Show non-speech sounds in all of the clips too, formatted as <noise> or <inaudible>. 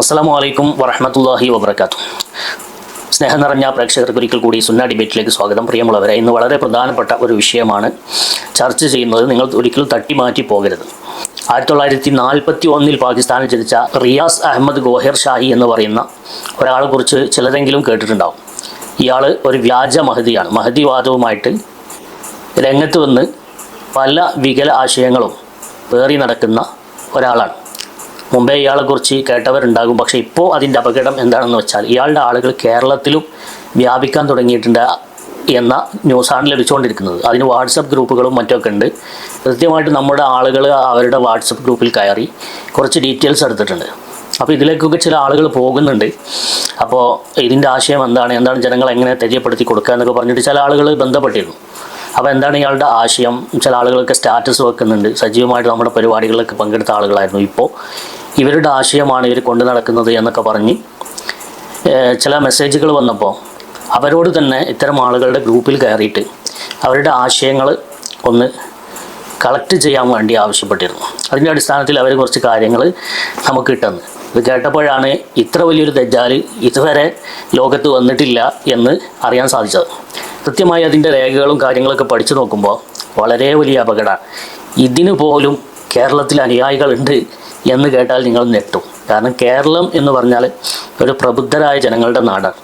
അസ്സലാമു അലൈക്കും വറഹമത്തല്ലാഹി വബർക്കാത്തു സ്നേഹം നിറഞ്ഞ പ്രേക്ഷകർക്ക് ഒരിക്കൽ കൂടി സുന്ന ഡിബേറ്റിലേക്ക് സ്വാഗതം. പ്രിയമുള്ളവരെ ഇന്ന് വളരെ പ്രധാനപ്പെട്ട ഒരു വിഷയമാണ് ചർച്ച ചെയ്യുന്നത്. നിങ്ങൾ ഒരിക്കലും തട്ടിമാറ്റി പോകരുത്. ആയിരത്തി തൊള്ളായിരത്തി നാൽപ്പത്തി ഒന്നിൽ പാകിസ്ഥാനിൽ ജനിച്ച റിയാസ് അഹമ്മദ് ഗോഹർ ഷാഹി എന്ന് പറയുന്ന ഒരാളെ കുറിച്ച് ചിലരെങ്കിലും കേട്ടിട്ടുണ്ടാവും. ഇയാൾ ഒരു വ്യാജ മഹതിയാണ്. മഹതിവാദവുമായിട്ട് രംഗത്ത് വന്ന് പല വികല ആശയങ്ങളും പേറി നടക്കുന്ന ഒരാളാണ്. മുമ്പേ ഇയാളെക്കുറിച്ച് കേട്ടവരുണ്ടാകും. പക്ഷേ ഇപ്പോൾ അതിന്റെ അപകടം എന്താണെന്ന് വെച്ചാൽ ഇയാളുടെ ആളുകൾ കേരളത്തിലും വ്യാപിക്കാൻ തുടങ്ങിയിട്ടുണ്ട് എന്ന ന്യൂസാണ് ലഭിച്ചുകൊണ്ടിരിക്കുന്നത് അതിന് വാട്സപ്പ് ഗ്രൂപ്പുകളും മറ്റൊക്കെ ഉണ്ട്. കൃത്യമായിട്ട് നമ്മുടെ ആളുകൾ അവരുടെ വാട്സപ്പ് ഗ്രൂപ്പിൽ കയറി കുറച്ച് ഡീറ്റെയിൽസ് എടുത്തിട്ടുണ്ട്. അപ്പോൾ ഇതിലേക്കൊക്കെ ചില ആളുകൾ പോകുന്നുണ്ട്. അപ്പോൾ ഇതിന്റെ ആശയം എന്താണ്? എന്താണ് ജനങ്ങൾ എങ്ങനെ തെജയപ്പെടുത്തി കൊടുക്കുക എന്നൊക്കെ പറഞ്ഞിട്ട് ചില ആളുകൾ ബന്ധപ്പെട്ടിരുന്നു. അപ്പോൾ എന്താണ് ഇയാളുടെ ആശയം? ചില ആളുകളൊക്കെ സ്റ്റാറ്റസ് വെക്കുന്നുണ്ട്. സജീവമായിട്ട് നമ്മുടെ പരിപാടികളിലൊക്കെ പങ്കെടുത്ത ആളുകളായിരുന്നു ഇപ്പോൾ. ഇവരുടെ ആശയമാണ് ഇവർ കൊണ്ടു നടക്കുന്നത് എന്നൊക്കെ പറഞ്ഞ് ചില മെസ്സേജുകൾ വന്നപ്പോൾ അവരോട് തന്നെ ഇത്തരം ആളുകളുടെ ഗ്രൂപ്പിൽ കയറിയിട്ട് അവരുടെ ആശയങ്ങൾ ഒന്ന് കളക്ട് ചെയ്യാൻ വേണ്ടി ആവശ്യപ്പെട്ടിരുന്നു. അതിന്റെ അടിസ്ഥാനത്തിൽ അവർ കുറച്ച് കാര്യങ്ങൾ നമുക്ക് കിട്ടുന്നു ഇത് കേട്ടപ്പോഴാണ് ഇത്ര വലിയൊരു ദജ്ജാൽ ഇതുവരെ ലോകത്ത് വന്നിട്ടില്ല എന്ന് അറിയാൻ സാധിച്ചത്. കൃത്യമായി അതിന്റെ രേഖകളും കാര്യങ്ങളൊക്കെ പഠിച്ചു നോക്കുമ്പോൾ വളരെ വലിയ അപകടമാണ്. ഇതിനു പോലും കേരളത്തിൽ അനുയായികളുണ്ട് എന്ന് കേട്ടാൽ നിങ്ങൾ ഞെട്ടും. കാരണം കേരളം എന്ന് പറഞ്ഞാൽ ഒരു പ്രബുദ്ധരായ ജനങ്ങളുടെ നാടാണ്.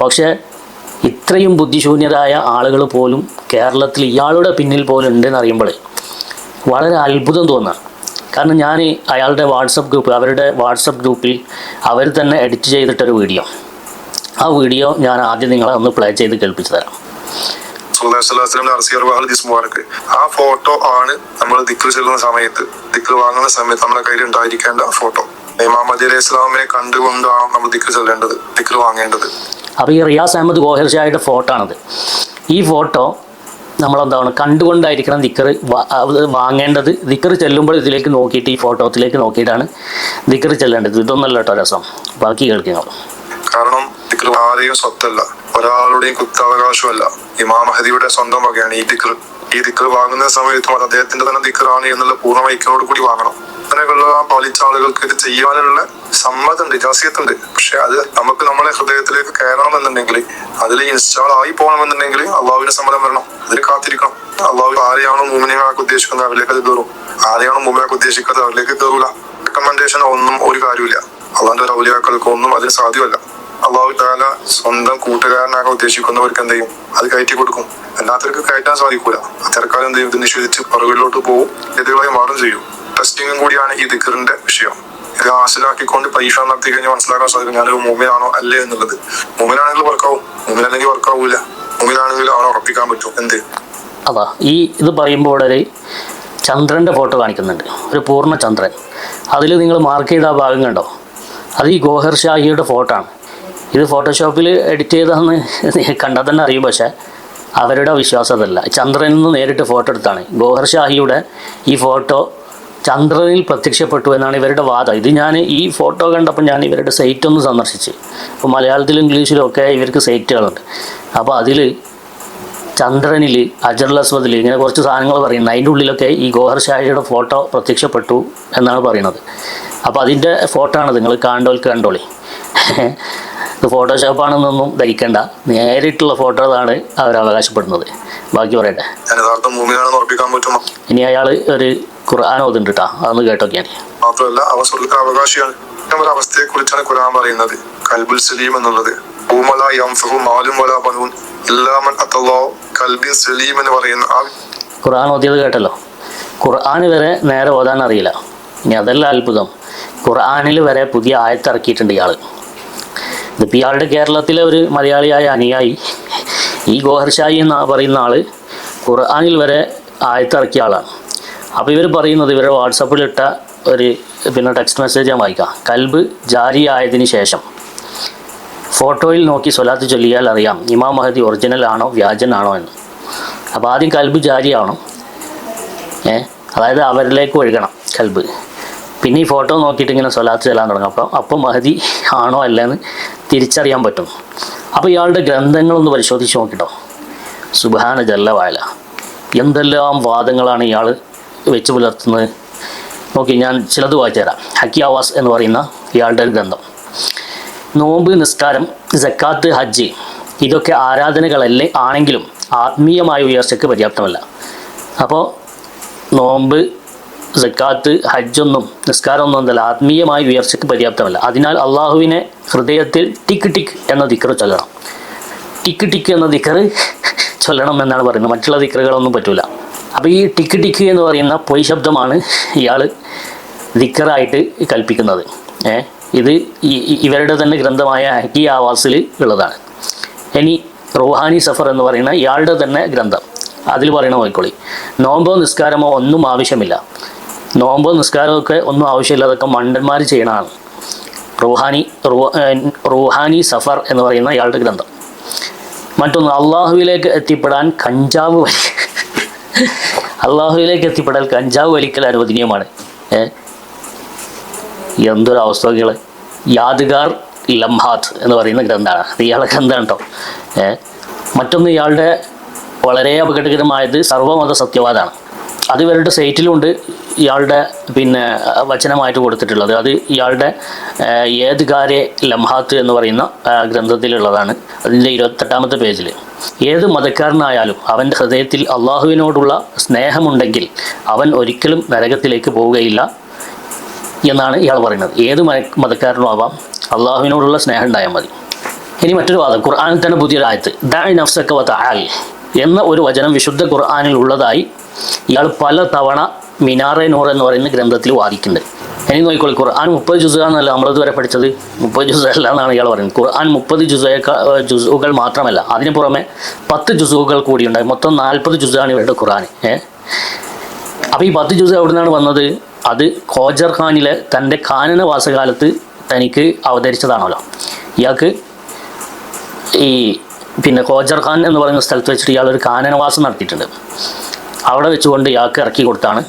പക്ഷേ ഇത്രയും ബുദ്ധിശൂന്യരായ ആളുകൾ പോലും കേരളത്തിൽ ഇയാളുടെ പിന്നിൽ പോലും ഉണ്ടെന്ന് അറിയുമ്പോൾ വളരെ അത്ഭുതം തോന്നാം. കാരണം ഞാൻ അയാളുടെ വാട്സപ്പ് ഗ്രൂപ്പ് അവരുടെ വാട്സപ്പ് ഗ്രൂപ്പിൽ അവർ തന്നെ എഡിറ്റ് ചെയ്തിട്ടൊരു വീഡിയോ. ആ വീഡിയോ ഞാൻ ആദ്യം നിങ്ങളെ ഒന്ന് പ്ലേ ചെയ്ത് കേൾപ്പിച്ചു തരാം. മുബാറക്ക് ആ ഫോട്ടോ ആണ് നമ്മൾ ദിക്ർ ചെല്ലുന്ന സമയത്ത് ദിക്ർ വാങ്ങുന്ന സമയത്ത് നമ്മുടെ കയ്യിൽ ഉണ്ടായിരിക്കേണ്ട ഫോട്ടോ. ഇമാം മദി അലൈഹി ഇസ്ലാമിനെ കണ്ടുകൊണ്ടാണ് നമ്മൾ ദിക്ർ ചെല്ലേണ്ടത് ദിക്ർ വാങ്ങേണ്ടത്. അപ്പോൾ ഈ റിയാസ് അഹമ്മദ് ഗോഹർ ഷായുടെ ഫോട്ടോ ആണത് ഈ ഫോട്ടോ നമ്മളെന്താണ് കണ്ടുകൊണ്ടായിരിക്കണം ദിക്കർ വാങ്ങേണ്ടത്. ദിക്കർ ചെല്ലുമ്പോൾ ഇതിലേക്ക് നോക്കിയിട്ട് ഈ ഫോട്ടോത്തിലേക്ക് നോക്കിയിട്ടാണ് ദിക്കർ ചെല്ലേണ്ടത്. ഇതൊന്നല്ല കേട്ടോ രസം. ബാക്കി കേൾക്കുക കാരണം ദിക്കർ ആരെയും സ്വത്തല്ല. ഒരാളുടെയും കുത്താവകാശമല്ല ഇമാം മഹദിയുടെ സ്വന്തം വകയാണ്. ഈ ദിക്ർ ഈ ദിക്ർ വാങ്ങുന്ന സമയത്തും അത് അദ്ദേഹത്തിന്റെ തന്നെ ദിക്റാണ് എന്നുള്ള പൂർണ ഐക്യനോട് കൂടി വാങ്ങണം. അങ്ങനെയുള്ള പാലിച്ച ആളുകൾക്ക് ഇത് ചെയ്യാനുള്ള സമ്മതമുണ്ട് ജാസിയത്തുണ്ട്. പക്ഷെ അത് നമുക്ക് നമ്മളെ ഹൃദയത്തിലേക്ക് കയറണം എന്നുണ്ടെങ്കിൽ അതിൽ ഇൻസ്റ്റാൾ ആയി പോകണമെന്നുണ്ടെങ്കിൽ അള്ളാഹുവിന് സമ്മതം വരണം. അതിൽ കാത്തിരിക്കണം. അള്ളാഹു ആരെയാണോ മൂമിനെയാക്കി ഉദ്ദേശിക്കുന്നത് അവരിലേക്ക് അത് കയറും. ആരെയാണോ മൂമിനാക്കി ഉദ്ദേശിക്കുന്നത് അവരിലേക്ക് കയറൂല. റെക്കമെൻഡേഷൻ ഒന്നും ഒരു കാര്യമില്ല അള്ളാന്റെ ഒരു ഔലിയാക്കൾക്ക് ഒന്നും അതിന് സാധ്യമല്ല. അള്ളാഹു താല സ്വന്തം കൂട്ടുകാരനാകാൻ ഉദ്ദേശിക്കുന്നവർക്ക് എന്ത് ചെയ്യും? അത് കയറ്റി കൊടുക്കും. അല്ലാത്തവർക്ക് കയറ്റാൻ സാധിക്കൂല. അത്തരക്കാലം എന്ത് ചെയ്യും? ഇത് നിഷേധിച്ച് പുറകിലോട്ട് പോകും. എതിരായി മാറും ചെയ്യും. ടെസ്റ്റിംഗും കൂടിയാണ് ഈ ദിക്കറിന്റെ വിഷയം. ഇത് ഹാസിലാക്കിക്കൊണ്ട് പരീക്ഷ നടത്തി കഴിഞ്ഞാൽ മനസ്സിലാക്കാൻ സാധിക്കും ഞാനൊരു മൂമിനാണോ അല്ലേ എന്നുള്ളത്. മൂമിനാണെങ്കിൽ വർക്കാവും മൂമിനല്ലെങ്കിൽ വർക്കാവൂല മൂമിനാണെങ്കിൽ അവനെ ഉറപ്പിക്കാൻ പറ്റും. എന്ത്? അതാ ഈ ഇത് പറയുമ്പോൾ ഒരു ചന്ദ്രന്റെ ഫോട്ടോ കാണിക്കുന്നുണ്ട്. ഒരു പൂർണ ചന്ദ്രൻ. അതിൽ നിങ്ങൾ മാർക്ക് ചെയ്ത ആ ഭാഗം കണ്ടോ? അത് ഈ ഗോഹർ ഷാഹിയുടെ ഫോട്ടോ ആണ്. ഇത് ഫോട്ടോഷോപ്പിൽ എഡിറ്റ് ചെയ്തതെന്ന് <laughs> കണ്ടാൽ തന്നെ അറിയും പക്ഷേ അവരുടെ വിശ്വാസം അതല്ല. ചന്ദ്രനിൽ നിന്ന് നേരിട്ട് ഫോട്ടോ എടുത്താണ്. ഗോഹർ ഷാഹിയുടെ ഈ ഫോട്ടോ ചന്ദ്രനിൽ പ്രത്യക്ഷപ്പെട്ടു എന്നാണ് ഇവരുടെ വാദം. ഇത് ഞാൻ ഈ ഫോട്ടോ കണ്ടപ്പോൾ ഞാൻ ഇവരുടെ സൈറ്റ് ഒന്ന് സന്ദർശിച്ച്. അപ്പോൾ മലയാളത്തിലും ഇംഗ്ലീഷിലും ഒക്കെ ഇവർക്ക് സൈറ്റുകളുണ്ട് അപ്പോൾ അതിൽ ചന്ദ്രനിൽ അജറുൽ ഇങ്ങനെ കുറച്ച് സാധനങ്ങൾ പറയുന്നത് അതിന്റെ ഉള്ളിലൊക്കെ ഈ ഗോഹർ ഷാഹിയുടെ ഫോട്ടോ പ്രത്യക്ഷപ്പെട്ടു എന്നാണ് പറയുന്നത്. അപ്പോൾ അതിന്റെ ഫോട്ടോ ആണ് നിങ്ങൾ കാണ്ടോൽ കണ്ടോളി. <laughs> ഇത് ഫോട്ടോഷോപ്പാണെന്നൊന്നും ധരിക്കണ്ട. നേരിട്ടുള്ള ഫോട്ടോകളാണ് അവർ അവകാശപ്പെടുന്നത്. ബാക്കി പറയട്ടെ. ഇനി അയാൾ ഒരു ഖുർആൻ ഓതുണ്ട് കേട്ടോ അതൊന്ന് കേട്ടോക്കെയാണ് മാത്രമല്ല അവ സ്വർഗ അവകാശിയാണ്. ഇത്തരം ഒരു അവസ്ഥയെ കുറിച്ചാണ് ഖുർആൻ പറയുന്നത്. കൽബുൽ സലീം എന്നുള്ളത്. ഭൂമല യംഫഹു മാലും വല ബനൂൻ. കൽബിൻ സലീം എന്ന് പറയുന്ന ആ ഖുർആൻ ഓതിയത് കേട്ടല്ലോ. ഖുർആൻ വരെ നേരെ ഓതാൻ അറിയില്ല. ഇനി അതല്ല അത്ഭുതം. ഖുർആനിൽ വരെ പുതിയ ആയത്തിറക്കിയിട്ടുണ്ട് ഇയാൾ ഇതിപ്പോൾ ഇയാളുടെ കേരളത്തിലെ ഒരു മലയാളിയായ അനുയായി. ഈ ഗോഹർഷായി എന്ന പറയുന്ന ആൾ ഖുർആാനിൽ വരെ ആയത്തിറക്കിയ ആളാണ്. അപ്പോൾ ഇവർ പറയുന്നത് ഇവരെ വാട്സപ്പിലിട്ട ഒരു പിന്നെ ടെക്സ്റ്റ് മെസ്സേജ് ഞാൻ വായിക്കാം. കൽബ് ജാരിയായതിന് ശേഷം. ഫോട്ടോയിൽ നോക്കി സ്വലാത്ത് ചൊല്ലിയാൽ അറിയാം ഇമാം മഹദി ഒറിജിനൽ ആണോ വ്യാജനാണോ എന്ന്. അപ്പോൾ ആദ്യം കൽബ് ജാരിയാവണം. ഏ അതായത് അവരിലേക്ക് ഒഴുകണം കൽബ്. പിന്നെ ഈ ഫോട്ടോ നോക്കിയിട്ട് ഇങ്ങനെ സ്വലാത്ത് ചെല്ലാൻ തുടങ്ങും. അപ്പം അപ്പം മഹതി ആണോ അല്ലെന്ന് തിരിച്ചറിയാൻ പറ്റും. അപ്പോൾ ഇയാളുടെ ഗ്രന്ഥങ്ങളൊന്ന് പരിശോധിച്ച് നോക്കിട്ടോ. സുബാന ജല്ല വായല എന്തെല്ലാം വാദങ്ങളാണ് ഇയാൾ വെച്ച് പുലർത്തുന്നത്. നോക്കി ഞാൻ ചിലത് വായിച്ചു തരാം. ഹക്കി ആവാസ് എന്ന് പറയുന്ന ഇയാളുടെ ഗ്രന്ഥം. നോമ്പ് നിസ്കാരം ജക്കാത്ത് ഹജ്ജ് ഇതൊക്കെ ആരാധനകളല്ലേ? ആണെങ്കിലും ആത്മീയമായ ഉയർച്ചയ്ക്ക് പര്യാപ്തമല്ല. അപ്പോൾ നോമ്പ് സക്കാത്ത് ഹജ്ജൊന്നും നിസ്കാരമൊന്നും എന്തല്ല ആത്മീയമായ ഉയർച്ചയ്ക്ക് പര്യാപ്തമല്ല. അതിനാൽ അള്ളാഹുവിനെ ഹൃദയത്തിൽ ടിക്ക് ടിക്ക് എന്ന ദിക്കർ ചൊല്ലണം. ടിക്ക് ടിക്ക് എന്ന ദിക്കർ ചൊല്ലണം എന്നാണ് പറയുന്നത്. മറ്റുള്ള ദിക്കറുകളൊന്നും പറ്റൂല. അപ്പോൾ ഈ ടിക്ക് ടിക്ക് എന്ന് പറയുന്ന പൊയ് ശബ്ദമാണ് ഇയാൾ ദിക്കറായിട്ട് കൽപ്പിക്കുന്നത്. ഏ ഇത് ഇവരുടെ തന്നെ ഗ്രന്ഥമായ ഹക്കി ആവാസിൽ ഉള്ളതാണ്. ഇനി റൂഹാനി സഫർ എന്ന് പറയുന്ന ഇയാളുടെ തന്നെ ഗ്രന്ഥം. അതിൽ പറയണ പോയിക്കോളി. നോമ്പോ നിസ്കാരമോ ഒന്നും ആവശ്യമില്ല. നോമ്പോ നിസ്കാരമൊക്കെ ഒന്നും ആവശ്യമില്ല. അതൊക്കെ മണ്ടന്മാർ ചെയ്യണതാണ് റൂഹാനി റൂഹാനി സഫർ എന്ന് പറയുന്ന ഇയാളുടെ ഗ്രന്ഥം. മറ്റൊന്ന് അള്ളാഹുവിലേക്ക് എത്തിപ്പെടാൻ കഞ്ചാവ് വലി <laughs> അള്ളാഹുവിലേക്ക് എത്തിപ്പെടാൻ കഞ്ചാവ് വലിക്കൽ അനുവദനീയമാണ്. എന്തൊരു അവസ്ഥകൾ യാദുകാർ ലംഹാത്ത് എന്ന് പറയുന്ന ഗ്രന്ഥമാണ്. അത് ഇയാളെ ഗ്രന്ഥം കേട്ടോ മറ്റൊന്ന് ഇയാളുടെ വളരെ അപകടകരമായത് സർവമത സത്യവാദമാണ് അത് ഇവരുടെ സൈറ്റിലുണ്ട് ഇയാളുടെ പിന്നെ വചനമായിട്ട് കൊടുത്തിട്ടുള്ളത്. അത് ഇയാളുടെ ഏത് ഏതുകാരെ ലംഹാത്ത് എന്ന് പറയുന്ന ഗ്രന്ഥത്തിലുള്ളതാണ്. അതിന്റെ ഇരുപത്തെട്ടാമത്തെ പേജിൽ ഏത് മതക്കാരനായാലും അവന്റെ ഹൃദയത്തിൽ അള്ളാഹുവിനോടുള്ള സ്നേഹമുണ്ടെങ്കിൽ അവൻ ഒരിക്കലും നരകത്തിലേക്ക് പോവുകയില്ല എന്നാണ് ഇയാൾ പറയുന്നത്. ഏത് മത- മതക്കാരനും ആവാം അള്ളാഹുവിനോടുള്ള സ്നേഹം ഉണ്ടായാൽ മതി. ഇനി മറ്റൊരു വാദം. ഖുർആാനിൽ തന്നെ പുതിയൊരു ആയത്ത് ദാഇ നഫ്സക വ തആൽ എന്ന ഒരു വചനം വിശുദ്ധ ഖുർആാനിൽ ഉള്ളതായി ഇയാൾ പല തവണ മിനാറെ നൂർ എന്ന് പറയുന്ന ഗ്രന്ഥത്തിൽ വാദിക്കുന്നുണ്ട്. ഇനി നോക്കിക്കോളി ഖുർആൻ മുപ്പത് ജുസാന്നല്ല നമ്മളിതുവരെ പഠിച്ചത്. മുപ്പത് ജുസ അല്ല എന്നാണ് ഇയാൾ പറയുന്നത്. ഖുർആൻ മുപ്പത് ജുസയേക്കാൾ ജുസുകൾ മാത്രമല്ല അതിന് പുറമെ പത്ത് ജുസുകൾ കൂടിയുണ്ടായി മൊത്തം നാൽപ്പത് ജുസാണ് ഇവരുടെ ഖുർആൻ ഏഹ് അപ്പോൾ ഈ പത്ത് ജുസ എവിടെ നിന്നാണ് വന്നത്? അത് ഖോജർ ഖാനിലെ തന്റെ കാനനവാസകാലത്ത് തനിക്ക് അവതരിച്ചതാണല്ലോ. ഇയാൾക്ക് ഈ പിന്നെ ഖോജർ ഖാൻ എന്ന് പറയുന്ന സ്ഥലത്ത് വെച്ചിട്ട് ഇയാളൊരു കാനനവാസം നടത്തിയിട്ടുണ്ട്. അവിടെ വെച്ചുകൊണ്ട് ഇയാൾക്ക് ഇറക്കി കൊടുത്താണ്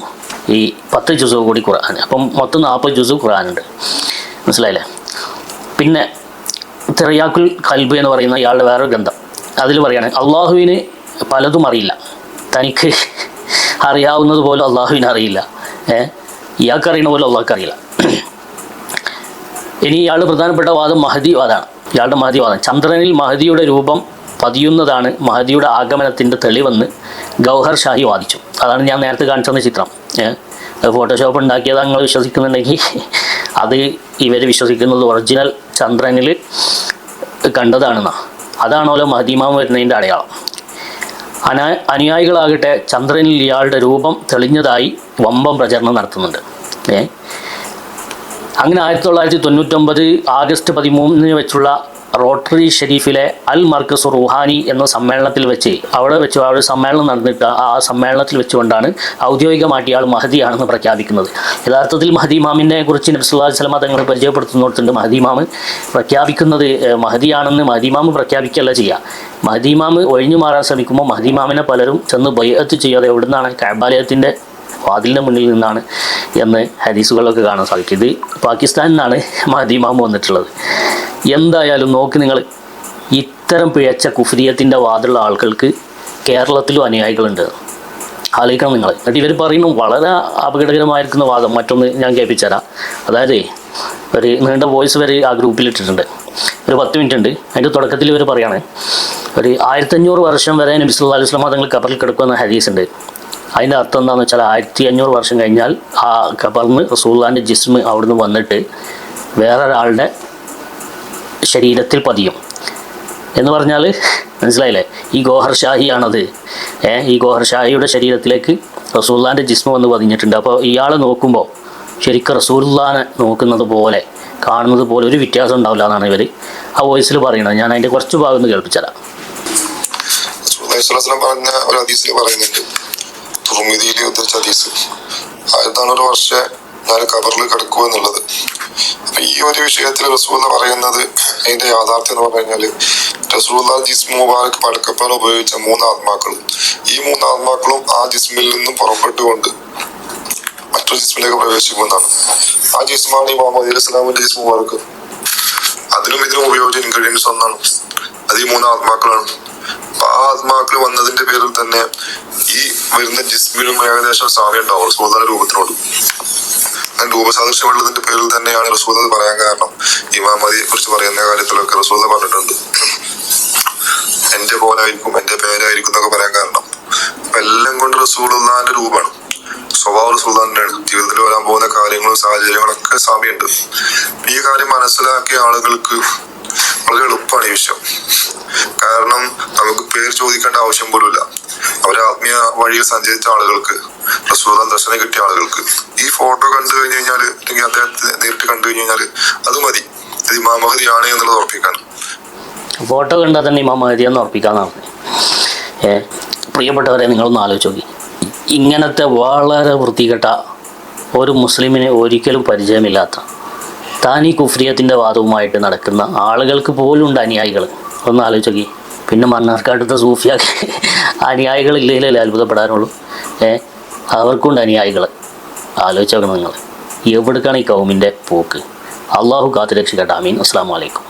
ഈ പത്ത് ജ്യൂസ് കൂടി ഖുർആൻ. അപ്പം മൊത്തം നാൽപ്പത് ജ്യൂസ് ഖുർആനുണ്ട്. മനസ്സിലായില്ലേ? പിന്നെ തെറിയാക്കുൽ കൽബ് എന്ന് പറയുന്ന ഇയാളുടെ വേറൊരു ഗ്രന്ഥം. അതിൽ പറയുകയാണ് അള്ളാഹുവിന് പലതും അറിയില്ല. തനിക്ക് അറിയാവുന്നത് പോലും അള്ളാഹുവിന് അറിയില്ല. ഏഹ് ഇയാൾക്ക് അറിയണ പോലും അള്ളാഹ്ക്ക് അറിയില്ല. ഇനി ഇയാളുടെ പ്രധാനപ്പെട്ട വാദം മഹദി വാദമാണ് ഇയാളുടെ മഹദി വാദം. ചന്ദ്രനിൽ മഹദിയുടെ രൂപം പതിയുന്നതാണ്. മഹദിയുടെ ആഗമനത്തിന്റെ തെളിവെന്ന് ഗൗഹർ ഷാഹി വാദിച്ചു. അതാണ് ഞാൻ നേരത്തെ കാണിച്ചു തന്ന ചിത്രം ഫോട്ടോഷോപ്പ് ഉണ്ടാക്കിയത് നിങ്ങൾ വിശ്വസിക്കുന്നുണ്ടെങ്കിൽ അത് ഇവർ വിശ്വസിക്കുന്നത് ഒറിജിനൽ ചന്ദ്രനിൽ കണ്ടതാണെന്നാ. അതാണല്ലോ മഹദിമാം വരുന്നതിന്റെ അടയാളം. അന അനുയായികളാകട്ടെ ചന്ദ്രനിൽ ഇയാളുടെ രൂപം തെളിഞ്ഞതായി വമ്പം പ്രചരണം നടത്തുന്നുണ്ട്. ഏ? അങ്ങനെ ആയിരത്തി തൊള്ളായിരത്തി തൊണ്ണൂറ്റൊമ്പത് ആഗസ്റ്റ് പതിമൂന്നിന് വെച്ചുള്ള റോട്ടറി ഷെരീഫിലെ അൽ മർക്കസ് റുഹാനി എന്ന സമ്മേളനത്തിൽ വെച്ച് അവിടെ വെച്ച് ആ ഒരു സമ്മേളനം നടന്നിട്ട് ആ സമ്മേളനത്തിൽ വെച്ചുകൊണ്ടാണ് ഔദ്യോഗികമായിട്ട് ഇയാൾ മഹദിയാണെന്ന് പ്രഖ്യാപിക്കുന്നത്. യഥാർത്ഥത്തിൽ മഹദി മാമിനെ കുറിച്ച് നബ്സുല്ലാ സ്വലമ തങ്ങൾ പരിചയപ്പെടുത്തുന്നിടത്തുണ്ട്. മഹദി മാമ് പ്രഖ്യാപിക്കുന്നത് മഹദിയാണെന്ന് മഹദി മാമ് പ്രഖ്യാപിക്കുകയല്ല ചെയ്യുക മഹദി മാമ് ഒഴിഞ്ഞു മാറാൻ ശ്രമിക്കുമ്പോൾ മഹദി ഇമാമിനെ പലരും ചെന്ന് ബയ്യത്ത് ചെയ്യാതെ എവിടുന്നാണ് കൈബാലയത്തിന്റെ വാതിലിന്റെ മുന്നിൽ നിന്നാണ് എന്ന് ഹരീസുകളൊക്കെ കാണാൻ സാധിക്കും. ഇത് പാകിസ്ഥാനിൽ നിന്നാണ് മാധ്യമം വന്നിട്ടുള്ളത്. എന്തായാലും നോക്കി നിങ്ങൾ ഇത്തരം പിഴച്ച കുഫ്രിയത്തിന്റെ വാതിലുള്ള ആളുകൾക്ക് കേരളത്തിലും അനുയായികളുണ്ട്. ആലോചിക്കണം നിങ്ങൾ. എന്നിട്ട് ഇവർ പറയുന്നു വളരെ അപകടകരമായിരിക്കുന്ന വാദം മറ്റൊന്ന് ഞാൻ കേൾപ്പിച്ചുതരാം. അതായത് ഒരു നീണ്ട വോയിസ് വരെ ആ ഗ്രൂപ്പിൽ ഇട്ടിട്ടുണ്ട്. ഒരു പത്ത് മിനിറ്റ് ഉണ്ട്. അതിന്റെ തുടക്കത്തിൽ ഇവർ പറയുകയാണ് ഒരു ആയിരത്തഞ്ഞൂറ് വർഷം വരെ നബിസ് അലൈഹി സ്വലാം തങ്ങൾ കബറിൽ കിടക്കുന്ന ഹദീസ് ഉണ്ട് അതിന്റെ അർത്ഥം എന്താണെന്ന് വെച്ചാൽ ആയിരത്തി അഞ്ഞൂറ് വർഷം കഴിഞ്ഞാൽ ആ കബറിന് റസൂള്ളാന്റെ ജിസ്മ് അവിടുന്ന് വന്നിട്ട് വേറൊരാളുടെ ശരീരത്തിൽ പതിയും. എന്ന് പറഞ്ഞാൽ മനസ്സിലായില്ലേ? ഈ ഗോഹർ ഷാഹിയാണത്. ഏ ഈ ഗോഹർ ഷാഹിയുടെ ശരീരത്തിലേക്ക് റസൂള്ളാന്റെ ജിസ്മ വന്ന് പതിഞ്ഞിട്ടുണ്ട്. അപ്പോൾ ഇയാൾ നോക്കുമ്പോൾ ശരിക്കും റസൂല്ലാനെ നോക്കുന്നത് പോലെ കാണുന്നത് പോലെ ഒരു വ്യത്യാസം ഉണ്ടാവില്ല എന്നാണ് ഇവർ ആ വോയിസിൽ പറയുന്നത്. ഞാൻ അതിന്റെ കുറച്ച് ഭാഗം ഒന്ന് കേൾപ്പിച്ചതാണ് പറഞ്ഞ ഒരു ഹദീസിൽ പറയുന്നുണ്ട്. തുർമിദിയിൽ ഉദ്ധരിച്ച ഹദീസ് ആയതാണ് ഒരു വർഷം ഞാൻ കബറിൽ കിടക്കുക എന്നുള്ളത്. അപ്പൊ ഈ ഒരു വിഷയത്തിൽ റസൂല പറയുന്നത് അതിന്റെ യാഥാർത്ഥ്യം എന്ന് പറഞ്ഞു കഴിഞ്ഞാൽ റസൂല ജിസ്മു മുബാറക് പടക്കപ്പാൻ ഉപയോഗിച്ച മൂന്ന് ആത്മാക്കളും. ഈ മൂന്ന് ആത്മാക്കളും ആ ജിസ്മിൽ നിന്നും പുറപ്പെട്ടുകൊണ്ട് മറ്റൊരു ജിസ്മിലേക്ക് പ്രവേശിക്കുന്നതാണ്. ആ ജിസ്മാണ് ഈ മുഹമ്മദ് അലി ഇസ്ലാമിന്റെ ജിസ്മു മുബാറക്ക് അതിനും ഇതിനും ഉപയോഗിച്ച ഇൻഗ്രീഡിയൻസ് ഒന്നാണ്. അത് ഈ മൂന്ന് ആത്മാക്കളാണ്. ആ ആത്മാക്കൾ വന്നതിന്റെ പേരിൽ തന്നെ ഈ വരുന്ന ജിസ്മിനും ഏകദേശം സാമ്യം ഉണ്ടാവും സുഹൃത്തിന്റെ രൂപത്തിനോട്. രൂപസാദൃശ്യമുള്ളതിന്റെ പേരിൽ തന്നെയാണ് റസൂദ പറയാൻ കാരണം. ഇമാം മതിയെ കുറിച്ച് പറയുന്ന കാര്യത്തിലൊക്കെ റസൂദ പറഞ്ഞിട്ടുണ്ട്. എന്റെ പോലായിരിക്കും എന്റെ പേരായിരിക്കും എന്നൊക്കെ പറയാൻ കാരണം. എല്ലാം കൊണ്ട് റസൂലുള്ളാന്റെ രൂപമാണ്. സ്വഭാവ റസൂദാന്റെയാണ് ജീവിതത്തിൽ വരാൻ പോകുന്ന കാര്യങ്ങളും സാഹചര്യങ്ങളൊക്കെ സാമ്യമുണ്ട്. ഈ കാര്യം മനസ്സിലാക്കിയ ആളുകൾക്ക് വളരെ എളുപ്പമാണ് ഈ വിഷയം. കാരണം നമുക്ക് പേര് ചോദിക്കേണ്ട ആവശ്യം പോലുമില്ല. അവരെ ആത്മീയ വഴിയിൽ സഞ്ചരിച്ച ആളുകൾക്ക് റസൂലുള്ളാൻ ദർശനം കിട്ടിയ ആളുകൾക്ക് ഈ ഫോട്ടോ കണ്ടു കഴിഞ്ഞു കഴിഞ്ഞാൽ അല്ലെങ്കിൽ അദ്ദേഹത്തെ നേരിട്ട് കണ്ടു കഴിഞ്ഞു കഴിഞ്ഞാൽ അത് മതി. ഇത് ഇമാം മഹദിയാണ് എന്നുള്ളത് ഉറപ്പിക്കാൻ ഫോട്ടോ കണ്ടാൽ തന്നെ ഇമാം എന്ന് ഉറപ്പിക്കാമെന്നാണ് ഏ പ്രിയപ്പെട്ടവരെ നിങ്ങളൊന്ന് ആലോചിച്ച് നോക്കി. ഇങ്ങനത്തെ വളരെ വൃത്തികെട്ട ഒരു മുസ്ലിമിനെ ഒരിക്കലും പരിചയമില്ലാത്ത താൻ ഈ കുഫ്രിയത്തിന്റെ വാദവുമായിട്ട് നടക്കുന്ന ആളുകൾക്ക് പോലും ഉണ്ട് അനുയായികൾ. ഒന്ന് ആലോചിച്ചോക്കി പിന്നെ മണ്ണാർക്കാടുത്ത സൂഫിയാക്ക് ഇല്ലെങ്കിലല്ലേ അത്ഭുതപ്പെടാനുള്ളൂ. ഏ അവർക്കുണ്ട് അനുയായികൾ. ആലോചിച്ചോക്കണം നിങ്ങൾ. എവിടേക്കാണ് ഈ കൗമിന്റെ പോക്ക്? അള്ളാഹു കാത്തു രക്ഷിക്കട്ടെ അമീൻ അസ്സാം വലൈക്കും